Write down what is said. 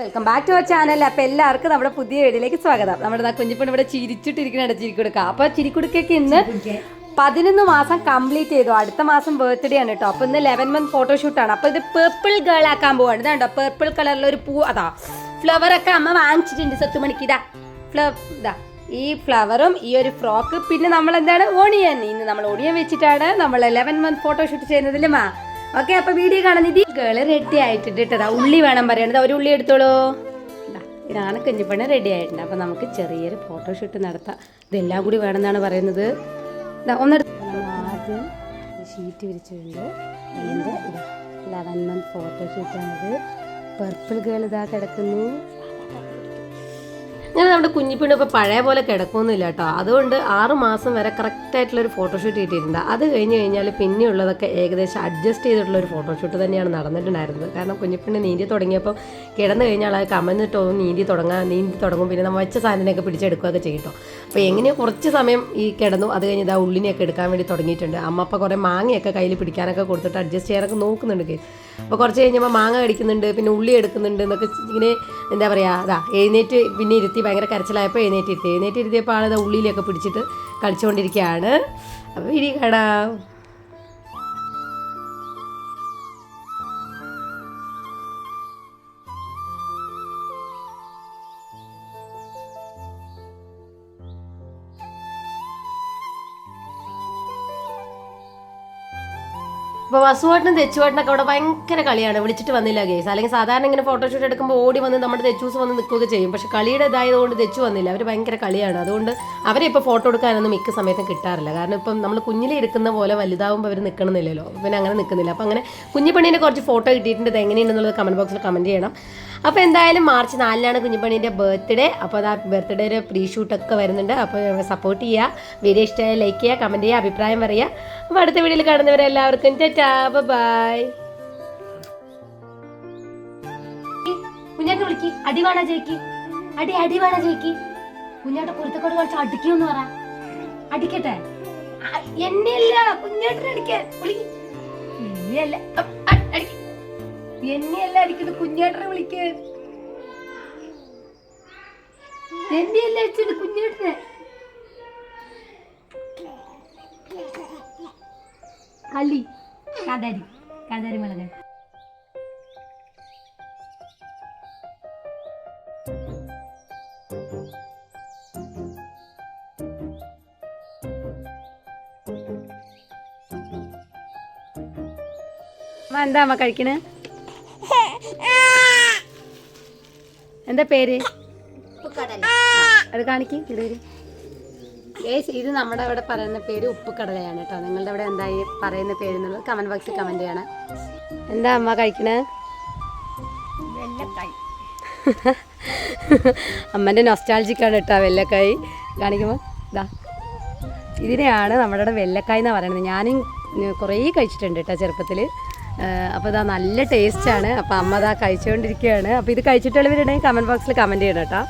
Welcome back to our channel അപ്പോൾ എല്ലാവർക്കും നമ്മുടെ പുതിയ വീഡിയോയിലേക്ക് സ്വാഗതം. നമ്മുടെ കുഞ്ഞിപ്പണ് ഇവിടെ ചിരിച്ചിട്ടിരിക്കുന്ന ചിരിക്കുടുക്ക. അപ്പോൾ ചിരിക്കുടുക്കൊക്കെ ഇന്ന് പതിനൊന്ന് മാസം കംപ്ലീറ്റ് ചെയ്തു. അടുത്ത മാസം ബർത്ത്ഡേ ആണ് കേട്ടോ. അപ്പോൾ ഇന്ന് ലെവൻ മന്ത് ഫോട്ടോഷൂട്ടാണ് അപ്പോൾ ഇത് പേർപ്പിൾ ഗേൾ ആക്കാൻ പോവാണ്. ഇതാണ്ടോ പേർപ്പിൾ കളറിൽ ഒരു പൂ. അതാ. ഫ്ലവർ ഒക്കെ അമ്മ വാങ്ങിച്ചിട്ടുണ്ട് സത്തുമണിക്ക്. ഇതാ. ഫ്ലവർ ഇതാ. ഈ ഫ്ലവറും ഈ ഒരു ഫ്രോക്ക് പിന്നെ നമ്മൾ എന്താണ്? ഓണിയൻ ഇന്ന് നമ്മൾ ഓണിയൻ വെച്ചിട്ടാണ് നമ്മൾ ലെവൻ മന്ത് ഫോട്ടോഷൂട്ട് ചെയ്യുന്നതിലും മാ. ഓക്കെ അപ്പൊ വീഡിയോ കാണുന്നത് ഗേൾ റെഡി ആയിട്ടുണ്ട് കേട്ടോ. ഉള്ളി വേണം പറയണത് ഒരു ഉള്ളി എടുത്തോളൂ. ഇതാണ് കഞ്ഞിപ്പണ റെഡി ആയിട്ടുണ്ട്. അപ്പൊ നമുക്ക് ചെറിയൊരു ഫോട്ടോഷൂട്ട് നടത്താം. ഇതെല്ലാം കൂടി വേണമെന്നാണ് പറയുന്നത്. ഒന്നെടുത്ത് ആദ്യം ഷീറ്റ് വിരിച്ചിട്ടുണ്ട്. ലെവൻ മന്ത് ഫോട്ടോഷൂട്ടാണിത് പർപ്പിൾ ഗേൾ ഇതാ കിടക്കുന്നു. അങ്ങനെ നമ്മുടെ കുഞ്ഞിപ്പിണ് ഇപ്പോൾ പഴയ പോലെ കിടക്കൊന്നുമില്ല കേട്ടോ. അതുകൊണ്ട് ആറ് മാസം വരെ കറക്റ്റായിട്ടുള്ളൊരു ഫോട്ടോഷൂട്ട് കിട്ടിയിട്ടുണ്ട്. അത് കഴിഞ്ഞ് കഴിഞ്ഞാൽ പിന്നെയുള്ളതൊക്കെ ഏകദേശം അഡ്ജസ്റ്റ് ചെയ്തിട്ടുള്ള ഒരു ഫോട്ടോഷൂട്ട് തന്നെയാണ് നടന്നിട്ടുണ്ടായിരുന്നത്. കാരണം കുഞ്ഞിപ്പിണ് നീന്തി തുടങ്ങിയപ്പോൾ കിടന്നു കഴിഞ്ഞാൽ അത് കമന്നിട്ടോ നീന്തി തുടങ്ങാൻ നീന്തി തുടങ്ങും. പിന്നെ നമ്മൾ വെച്ച സാധനമൊക്കെ പിടിച്ചെടുക്കുകയൊക്കെ ചെയ്യും കേട്ടോ അപ്പോൾ എങ്ങനെയോ കുറച്ച് സമയം ഈ കിടന്നു. അത് കഴിഞ്ഞ് ഇതാ ഉള്ളിനെയൊക്കെ എടുക്കാൻ വേണ്ടി തുടങ്ങിയിട്ടുണ്ട്. അമ്മ അപ്പം കുറേ മാങ്ങയൊക്കെ കയ്യിൽ പിടിക്കാനൊക്കെ കൊടുത്തിട്ട് അഡ്ജസ്റ്റ് ചെയ്യാനൊക്കെ നോക്കുന്നുണ്ട് അപ്പോൾ കുറച്ച് കഴിഞ്ഞപ്പോൾ മാങ്ങ കടിക്കുന്നുണ്ട് പിന്നെ ഉള്ളി എടുക്കുന്നുണ്ട് എന്നൊക്കെ ഇങ്ങനെ എന്താ പറയുക അതാ എഴുന്നേറ്റ് പിന്നെ ഇരുത്തി ഭയങ്കര കരച്ചിലായപ്പോൾ എഴുന്നേറ്റിരുത്തി. എഴുന്നേറ്റിരുത്തിയപ്പോൾ ആളത് ഉള്ളിയിലൊക്കെ പിടിച്ചിട്ട് കളിച്ചുകൊണ്ടിരിക്കുകയാണ് അപ്പോൾ ഇനി കാണാം അപ്പോൾ വസുവേട്ടനും തെച്ചുവേട്ടനൊക്കെ അവിടെ ഭയങ്കര കളിയാണ്. വിളിച്ചിട്ട് വന്നില്ല ഗേസ്. അല്ലെങ്കിൽ സാധാരണ ഇങ്ങനെ ഫോട്ടോഷൂട്ട് എടുക്കുമ്പോൾ ഓടി വന്ന് നമ്മുടെ തെച്ചൂസ് വന്ന് നിൽക്കുകയൊക്കെ ചെയ്യും. പക്ഷെ കളിയുടെ ഇതായതുകൊണ്ട് തെച്ചു വന്നില്ല. അവർ ഭയങ്കര കളിയാണ്. അതുകൊണ്ട് അവരെ ഇപ്പോൾ ഫോട്ടോ എടുക്കാനൊന്നും മിക്ക സമയത്തും കിട്ടാറില്ല. കാരണം ഇപ്പം നമ്മൾ കുഞ്ഞിലെ ഇരിക്കുന്ന പോലെ വലുതാവുമ്പോൾ അവർ നിൽക്കണമെന്നില്ലല്ലോ പിന്നെ അങ്ങനെ നിൽക്കുന്നില്ല അപ്പം അങ്ങനെ കുഞ്ഞിപ്പണീന്റെ കുറച്ച് ഫോട്ടോ കിട്ടിയിട്ടുണ്ട്. ഇത് എങ്ങനെയുണ്ടെന്നുള്ളത് കമന്റ് ബോക്സിൽ കമന്റ് ചെയ്യണം. അപ്പോൾ എന്തായാലും മാർച്ച് നാലിനാണ് കുഞ്ഞുപണീന്റെ ബർത്ത്ഡേ. അപ്പോൾ അത് ആ ബർത്ത്ഡേയുടെ പ്രീ ഷൂട്ടൊക്കെ വരുന്നുണ്ട്. അപ്പോൾ സപ്പോർട്ട് ചെയ്യുക വീഡിയോ ഇഷ്ടമായ ലൈക്ക് ചെയ്യുക കമന്റ് ചെയ്യുക അഭിപ്രായം പറയുക അപ്പോൾ അടുത്ത വീഡിയോയിൽ കാണുന്നവരെല്ലാവർക്കും ടാ ബൈ കുഞ്ഞാട്ട് വിളിക്ക്. അടി വേണ ജയിക്ക്? അടി അടി വേണ ജയിക്ക്? കുഞ്ഞാട്ട് കുരുത്തക്കോട് കുറച്ച് അടിക്കുമെന്ന് പറ. അടിക്കട്ടെ? എന്നെയല്ല കുഞ്ഞാട്ടിനെ അടിക്കാൻ. വിളിക്ക്. എന്നെയല്ല എന്നെയല്ല അടിക്കുന്നത് കുഞ്ഞേട്ടനെ വിളിക്കേ. എന്നെയല്ല അടിച്ചത് കുഞ്ഞേട്ടനെ. അല്ലി കതരി കതരി മുളക്. എന്താ അമ്മ കഴിക്കണേ? എന്താ പേര്? അത് കാണിക്ക് ഇടയിൽ ഏസ് ഇത് നമ്മുടെ അവിടെ പറയുന്ന പേര് ഉപ്പുകടലയാണ് കേട്ടോ. നിങ്ങളുടെ അവിടെ എന്താ ഈ പറയുന്ന പേര് എന്നുള്ളത് കമന്റ് ബോക്സിൽ കമന്റ് ചെയ്യണം. എന്താ അമ്മ കഴിക്കണേ? അമ്മന്റെ നൊസ്റ്റാൾജിക്കാണ് കേട്ടോ വെല്ലക്കായി. കാണിക്കുമ്പോൾ ഇതാ ഇതിനെയാണ് നമ്മുടെ അവിടെ വെല്ലക്കായ് എന്ന് പറയുന്നത്. ഞാനും കുറേ കഴിച്ചിട്ടുണ്ട് കേട്ടോ ചെറുപ്പത്തിൽ അപ്പോൾ ഇതാ നല്ല ടേസ്റ്റാണ് അപ്പോൾ അമ്മ ഇതാ കഴിച്ചുകൊണ്ടിരിക്കുകയാണ് അപ്പോൾ ഇത് കഴിച്ചിട്ടുള്ളവരുണ്ടെങ്കിൽ കമന്റ് ബോക്സിൽ കമന്റ് ചെയ്യണം കേട്ടോ.